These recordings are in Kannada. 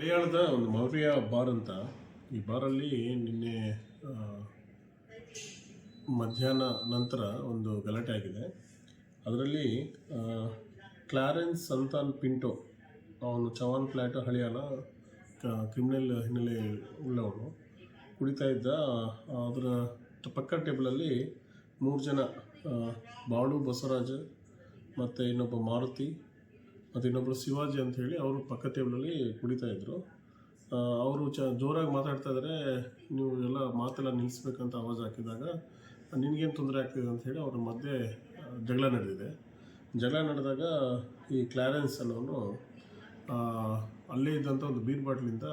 ಮಲಯಾಳದ ಒಂದು ಮೌರ್ಯ ಬಾರ್ ಅಂತ. ಈ ಬಾರಲ್ಲಿ ನಿನ್ನೆ ಮಧ್ಯಾಹ್ನ ನಂತರ ಒಂದು ಗಲಾಟೆ ಆಗಿದೆ. ಅದರಲ್ಲಿ ಕ್ಲಾರೆನ್ಸ್ ಸಂತಾನ್ ಪಿಂಟೋ, ಅವನು ಚವಾನ್ ಫ್ಲ್ಯಾಟ್ ಹಳಿಯಾಲ ಕ್ರಿಮಿನಲ್ ಹಿನ್ನೆಲೆ ಉಳ್ಳವನು. ಕುಡಿತಾ ಇದ್ದ ಅದರ ಪಕ್ಕ ಟೇಬಲಲ್ಲಿ ಮೂರು ಜನ ಬಾಳು ಬಸವರಾಜ್ ಮತ್ತು ಇನ್ನೊಬ್ಬ ಮಾರುತಿ ಮತ್ತು ಇನ್ನೊಬ್ಬರು ಶಿವಾಜಿ ಅಂತ ಹೇಳಿ ಅವರು ಪಕ್ಕ ಟೇಬಲಲ್ಲಿ ಕುಡಿತಾ ಇದ್ದರು ಅವರು ಚ, ಜೋರಾಗಿ ಮಾತಾಡ್ತಾ ಇದ್ದಾರೆ ನೀವು ಎಲ್ಲ ಮಾತೆಲ್ಲ ನಿಲ್ಲಿಸ್ಬೇಕಂತ ಆವಾಜ್ ಹಾಕಿದಾಗ ನಿನಗೇನು ತೊಂದರೆ ಆಗ್ತಿದೆ ಅಂತ ಹೇಳಿ ಅವ್ರ ಮಧ್ಯೆ ಜಗಳ ನಡೆದಿದೆ. ಜಗಳ ನಡೆದಾಗ ಈ ಕ್ಲಾರೆನ್ಸ್ ಅನ್ನೋನು ಅಲ್ಲೇ ಇದ್ದಂಥ ಒಂದು ಬೀರ್ ಬಾಟ್ಲಿಂದ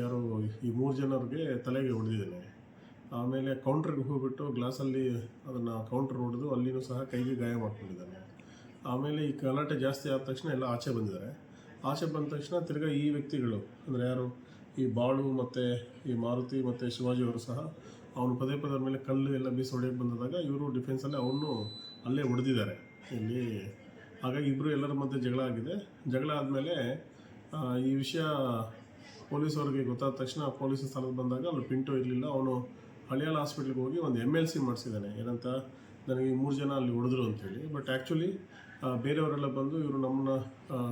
ಯಾರು ಈ ಮೂರು ಜನರಿಗೆ ತಲೆಗೆ ಹೊಡೆದಿದ್ದಾನೆ. ಆಮೇಲೆ ಕೌಂಟ್ರಿಗೆ ಹೋಗ್ಬಿಟ್ಟು ಗ್ಲಾಸಲ್ಲಿ ಅದನ್ನು ಕೌಂಟ್ರ್ ಹೊಡೆದು ಅಲ್ಲಿನೂ ಸಹ ಕೈಗೆ ಗಾಯ ಮಾಡ್ಕೊಂಡಿದ್ದಾನೆ. ಆಮೇಲೆ ಈ ಗಲಾಟೆ ಜಾಸ್ತಿ ಆದ ತಕ್ಷಣ ಎಲ್ಲ ಆಚೆ ಬಂದಿದ್ದಾರೆ. ಆಚೆ ಬಂದ ತಕ್ಷಣ ತಿರ್ಗಾ ಈ ವ್ಯಕ್ತಿಗಳು, ಅಂದರೆ ಯಾರು, ಈ ಬಾಳು ಮತ್ತು ಈ ಮಾರುತಿ ಮತ್ತು ಶಿವಾಜಿಯವರು ಸಹ ಅವನು ಪದೇ ಪದೇ ಮೇಲೆ ಕಲ್ಲು ಎಲ್ಲ ಬೀಸಿ ಹೊಡೆಯಕ್ಕೆ ಬಂದಾಗ ಇವರು ಡಿಫೆನ್ಸಲ್ಲಿ ಅವನು ಅಲ್ಲೇ ಹೊಡೆದಿದ್ದಾರೆ. ಇಲ್ಲಿ ಹಾಗಾಗಿ ಇಬ್ಬರು ಎಲ್ಲರ ಮಧ್ಯೆ ಜಗಳ ಆಗಿದೆ. ಜಗಳ ಆದಮೇಲೆ ಈ ವಿಷಯ ಪೊಲೀಸವ್ರಿಗೆ ಗೊತ್ತಾದ ತಕ್ಷಣ ಪೊಲೀಸ್ ಸ್ಥಳಕ್ಕೆ ಬಂದಾಗ ಅಲ್ಲಿ ಪಿಂಟು ಇರಲಿಲ್ಲ. ಅವನು ಹಳಿಯಾಳ ಹಾಸ್ಪಿಟ್ಲಿಗೆ ಹೋಗಿ ಒಂದು ಎಂ ಎಲ್ ಸಿ ಮಾಡಿಸಿದ್ದಾನೆ. ಏನಂತ, ನನಗೆ ಮೂರು ಜನ ಅಲ್ಲಿ ಹೊಡೆದ್ರು ಅಂತೇಳಿ. ಬಟ್ ಆ್ಯಕ್ಚುಲಿ ಬೇರೆಯವರೆಲ್ಲ ಬಂದು ಇವರು ನಮ್ಮನ್ನ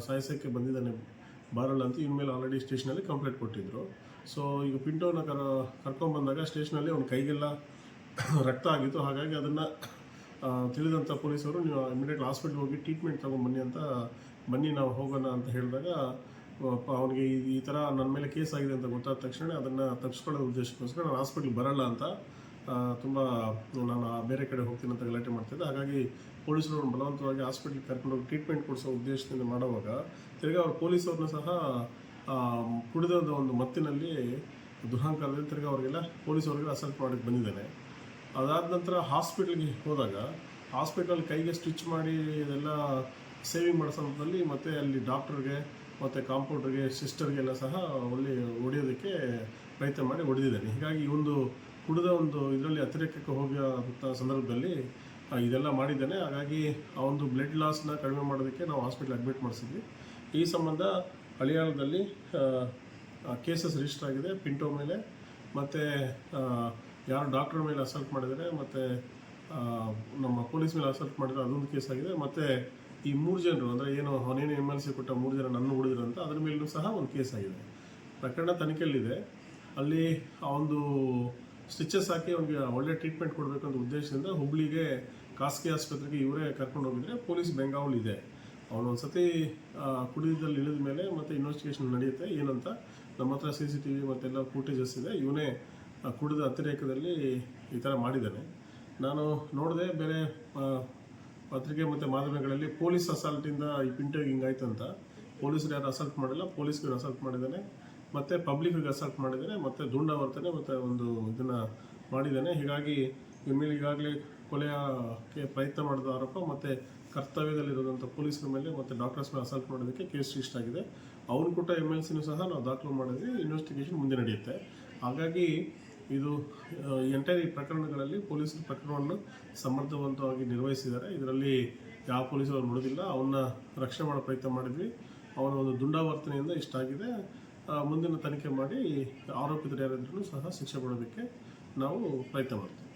ಸಾಯಿಸೋಕ್ಕೆ ಬಂದಿದ್ದಾನೆ, ಬಾರಲ್ಲ ಅಂತ ಇನ್ಮೇಲೆ ಮೇಲೆ ಆಲ್ರೆಡಿ ಸ್ಟೇಷನಲ್ಲಿ ಕಂಪ್ಲೇಂಟ್ ಕೊಟ್ಟಿದ್ದರು ಸೊ ಈಗ ಪಿಂಟೋನ ಕರ, ಕರ್ಕೊಂಡ್ಬಂದಾಗ ಸ್ಟೇಷನಲ್ಲಿ ಅವ್ನ ಕೈಗೆಲ್ಲ ರಕ್ತ ಆಗಿತ್ತು. ಹಾಗಾಗಿ ಅದನ್ನು ತಿಳಿದಂಥ ಪೊಲೀಸರು ನೀವು ಇಮಿಡಿಯೇಟ್ ಹಾಸ್ಪಿಟ್ಲ್ ಹೋಗಿ ಟ್ರೀಟ್ಮೆಂಟ್ ತೊಗೊಂಬನ್ನಿ ಅಂತ, ಬನ್ನಿ ನಾವು ಹೋಗೋಣ ಅಂತ ಹೇಳಿದಾಗ ಅವನಿಗೆ ಈ ಥರ ನನ್ನ ಮೇಲೆ ಕೇಸ್ ಆಗಿದೆ ಅಂತ ಗೊತ್ತಾದ ತಕ್ಷಣ ಅದನ್ನು ತಪ್ಪಿಸ್ಕೊಳ್ಳೋ ಉದ್ದೇಶಕ್ಕೋಸ್ಕರ ನಾನು ಹಾಸ್ಪಿಟ್ಲಿಗೆ ಬರಲ್ಲ ಅಂತ ತುಂಬ ನಾನು ಬೇರೆ ಕಡೆ ಹೋಗ್ತೀನಿ ಅಂತ ಗಲಾಟೆ ಮಾಡ್ತಿದ್ದೆ. ಹಾಗಾಗಿ ಪೊಲೀಸರು ಅವ್ರನ್ನ ಬಲವಂತವಾಗಿ ಹಾಸ್ಪಿಟ್ಲಿಗೆ ಕರ್ಕೊಂಡು ಹೋಗಿ ಟ್ರೀಟ್ಮೆಂಟ್ ಕೊಡಿಸೋ ಉದ್ದೇಶದಿಂದ ಮಾಡುವಾಗ ತಿರ್ಗಿ ಅವ್ರು ಪೊಲೀಸವ್ರನ್ನ ಸಹ ಕುಡಿದ ಒಂದು ಮತ್ತಿನಲ್ಲಿ ದುರಹಂಕಾರದಲ್ಲಿ ತಿರ್ಗಿ ಅವರಿಗೆಲ್ಲ ಪೊಲೀಸವ್ರಿಗೆ ಅಸಲ್ಟ್ ಮಾಡೋಕ್ಕೆ ಬಂದಿದ್ದಾನೆ. ಅದಾದ ನಂತರ ಹಾಸ್ಪಿಟ್ಲಿಗೆ ಹೋದಾಗ ಹಾಸ್ಪಿಟಲ್ ಕೈಗೆ ಸ್ಟಿಚ್ ಮಾಡಿ ಇದೆಲ್ಲ ಸೇವಿಂಗ್ ಮಾಡೋ ಸಂದರ್ಭದಲ್ಲಿ ಮತ್ತು ಅಲ್ಲಿ ಡಾಕ್ಟ್ರಿಗೆ ಮತ್ತು ಕಾಂಪೌಂಡ್ರಿಗೆ ಸಿಸ್ಟರ್ಗೆಲ್ಲ ಸಹ ಒಳ್ಳೆ ಹೊಡೆಯೋದಕ್ಕೆ ಪ್ರಯತ್ನ ಮಾಡಿ ಹೊಡೆದಿದ್ದಾನೆ. ಹೀಗಾಗಿ ಒಂದು ಕುಡಿದ ಒಂದು ಇದರಲ್ಲಿ ಅತಿರೇಕಕ್ಕೆ ಹೋಗುವಂಥ ಸಂದರ್ಭದಲ್ಲಿ ಇದೆಲ್ಲ ಮಾಡಿದ್ದಾನೆ. ಹಾಗಾಗಿ ಆ ಒಂದು ಬ್ಲಡ್ ಲಾಸ್ನ ಕಡಿಮೆ ಮಾಡೋದಕ್ಕೆ ನಾವು ಹಾಸ್ಪಿಟ್ಲ್ ಅಡ್ಮಿಟ್ ಮಾಡಿಸಿದ್ವಿ. ಈ ಸಂಬಂಧ ಹಳಿಯಾಳದಲ್ಲಿ ಕೇಸಸ್ ರಿಜಿಸ್ಟರ್ ಆಗಿದೆ. ಪಿಂಟೋ ಮೇಲೆ ಮತ್ತು ಯಾರು ಡಾಕ್ಟರ್ ಮೇಲೆ ಅಸಲ್ಟ್ ಮಾಡಿದರೆ ಮತ್ತು ನಮ್ಮ ಪೊಲೀಸ್ ಮೇಲೆ ಅಸಲ್ಟ್ ಮಾಡಿದರೆ ಅದೊಂದು ಕೇಸ್ ಆಗಿದೆ. ಮತ್ತು ಈ ಮೂರು ಜನರು, ಅಂದರೆ ಏನು ಅವನೇನು ಎಂ ಎಲ್ ಸಿ ಕೊಟ್ಟ ಮೂರು ಜನ ನನ್ನ ಹುಡುಗರಂತ ಅದ್ರ ಮೇಲೂ ಸಹ ಒಂದು ಕೇಸ್ ಆಗಿದೆ. ಪ್ರಕರಣ ತನಿಖೆಯಲ್ಲಿದೆ. ಅಲ್ಲಿ ಆ ಒಂದು ಸ್ಟಿಚಸ್ ಹಾಕಿ ಅವ್ನಿಗೆ ಒಳ್ಳೆ ಟ್ರೀಟ್ಮೆಂಟ್ ಕೊಡಬೇಕು ಅಂತ ಉದ್ದೇಶದಿಂದ ಹುಬ್ಳಿಗೆ ಖಾಸಗಿ ಆಸ್ಪತ್ರೆಗೆ ಇವರೇ ಕರ್ಕೊಂಡು ಹೋಗಿದ್ರೆ ಪೊಲೀಸ್ ಬೆಂಗಾವಲ್ ಇದೆ. ಅವನು ಒಂದು ಸತಿ ಕುಡಿದಲ್ಲಿ ಇಳಿದ ಮೇಲೆ ಮತ್ತೆ ಇನ್ವೆಸ್ಟಿಗೇಷನ್ ನಡೆಯುತ್ತೆ. ಏನಂತ? ನಮ್ಮ ಹತ್ರ ಸಿ ಸಿ ಟಿ ವಿ ಮತ್ತೆಲ್ಲ ಫೂಟೇಜಸ್ ಇದೆ. ಇವನೇ ಕುಡಿದ ಅತಿರೇಕದಲ್ಲಿ ಈ ಥರ ಮಾಡಿದ್ದಾನೆ. ನಾನು ನೋಡಿದೆ ಬೇರೆ ಪತ್ರಿಕೆ ಮತ್ತು ಮಾಧ್ಯಮಗಳಲ್ಲಿ ಪೊಲೀಸ್ ಅಸಾಲ್ಟಿಂದ ಈ ಪಿಂಟೋಗಿ ಹಿಂಗಾಯ್ತು ಅಂತ ಪೊಲೀಸರು ಯಾರು ಅಸಾಲ್ಟ್ ಮಾಡಿಲ್ಲ ಪೊಲೀಸ್ಗೆ ಅಸಾಲ್ಟ್ ಮಾಡಿದ್ದಾನೆ. ಮತ್ತು ಪಬ್ಲಿಕ್ಗೆ ಅಸಾಲ್ಟ್ ಮಾಡಿದ್ದಾನೆ ಮತ್ತು ದುಂಡಾವರ್ತನೆ ಮತ್ತು ಒಂದು ಇದನ್ನು ಮಾಡಿದ್ದಾನೆ ಹೀಗಾಗಿ ಇವ್ರ ಮೇಲೆ ಈಗಾಗಲೇ ಕೊಲೆಯಕ್ಕೆ ಪ್ರಯತ್ನ ಮಾಡಿದ ಆರೋಪ, ಮತ್ತು ಕರ್ತವ್ಯದಲ್ಲಿರೋದಂಥ ಪೊಲೀಸರ ಮೇಲೆ ಮತ್ತೆ ಡಾಕ್ಟರ್ಸ್ ಮೇಲೆ ಅಸಾಲ್ಟ್ ಮಾಡೋದಕ್ಕೆ ಕೇಸ್ ರಿಜಿಸ್ಟರ್ ಆಗಿದೆ ಅವ್ರು ಕೊಟ್ಟ ಎಂ ಎಲ್ ಸಿನೂ ಸಹ ನಾವು ದಾಖಲು ಮಾಡಿದ್ವಿ ಇನ್ವೆಸ್ಟಿಗೇಷನ್ ಮುಂದೆ ನಡೆಯುತ್ತೆ. ಹಾಗಾಗಿ ಇದು ಎಂಟೈರ್ ಈ ಪ್ರಕರಣಗಳಲ್ಲಿ ಪೊಲೀಸರು ಪ್ರಕರಣವನ್ನು ಸಮರ್ಥವಂತವಾಗಿ ನಿರ್ವಹಿಸಿದ್ದಾರೆ. ಇದರಲ್ಲಿ ಯಾವ ಪೊಲೀಸರು ನೋಡೋದಿಲ್ಲ ಅವನ್ನ ರಕ್ಷಣೆ ಮಾಡೋ ಪ್ರಯತ್ನ ಮಾಡಿದ್ವಿ. ಅವನ ಒಂದು ದುಂಡಾವರ್ತನೆಯಿಂದ ಇಷ್ಟಾಗಿದೆ ಮುಂದಿನ ತನಿಖೆ ಮಾಡಿ ಆರೋಪಿತರು ಯಾರಿದ್ರೂ ಸಹ ಶಿಕ್ಷೆ ಕೊಡೋದಕ್ಕೆ ನಾವು ಪ್ರಯತ್ನ ಮಾಡ್ತೀವಿ.